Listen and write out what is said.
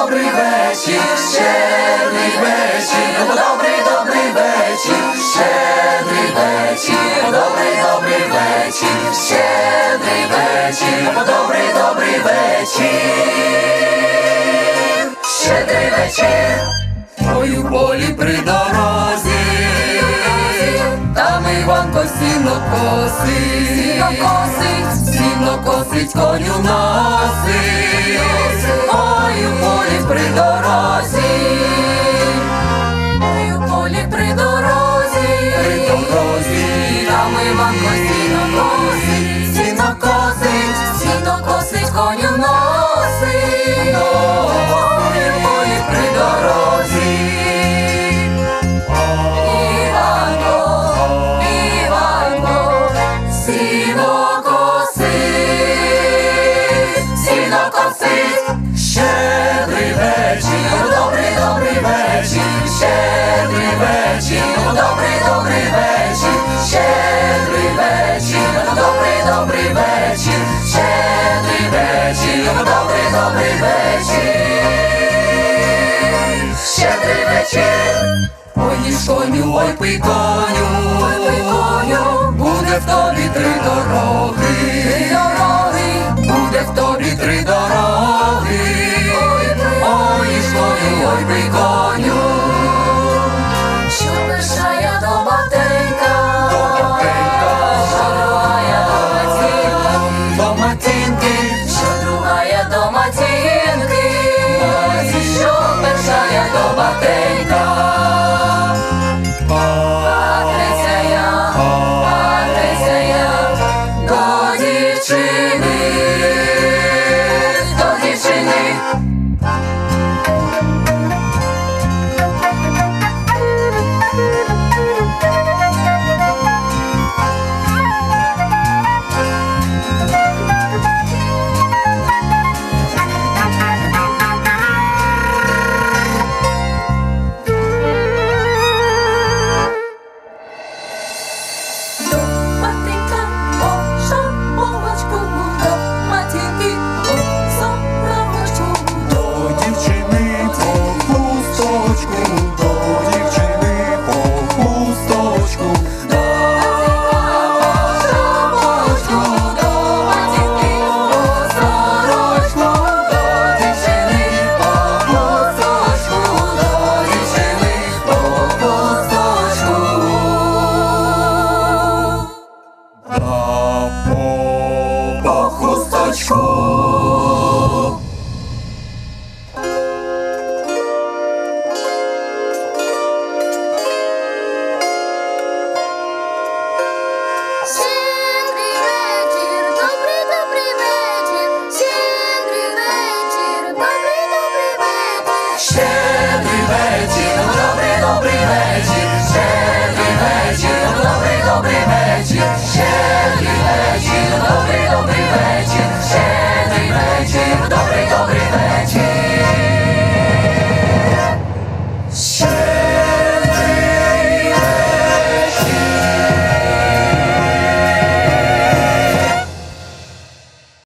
добрий вечір, щедрий вечір, ну, добрий, добрий вечір, щедрий вечір, ну, добрий, добрий вечір, щедрий вечір, ну, добрий, добрий вечір, щедрий вечір, ой болі при дорозі, там Іванко сіно косить, сіно косить, сіно косить, коню носить полі при дорозі. Вечір, щедрий вечір, добрий, добрий вечір, щедрий вечір. Ой, коню, ой, пий коню, ой, пий коню, буде в тобі три дороги, Fantástico. Dobry będzie, dobry, dobry będzie, Chernobyl.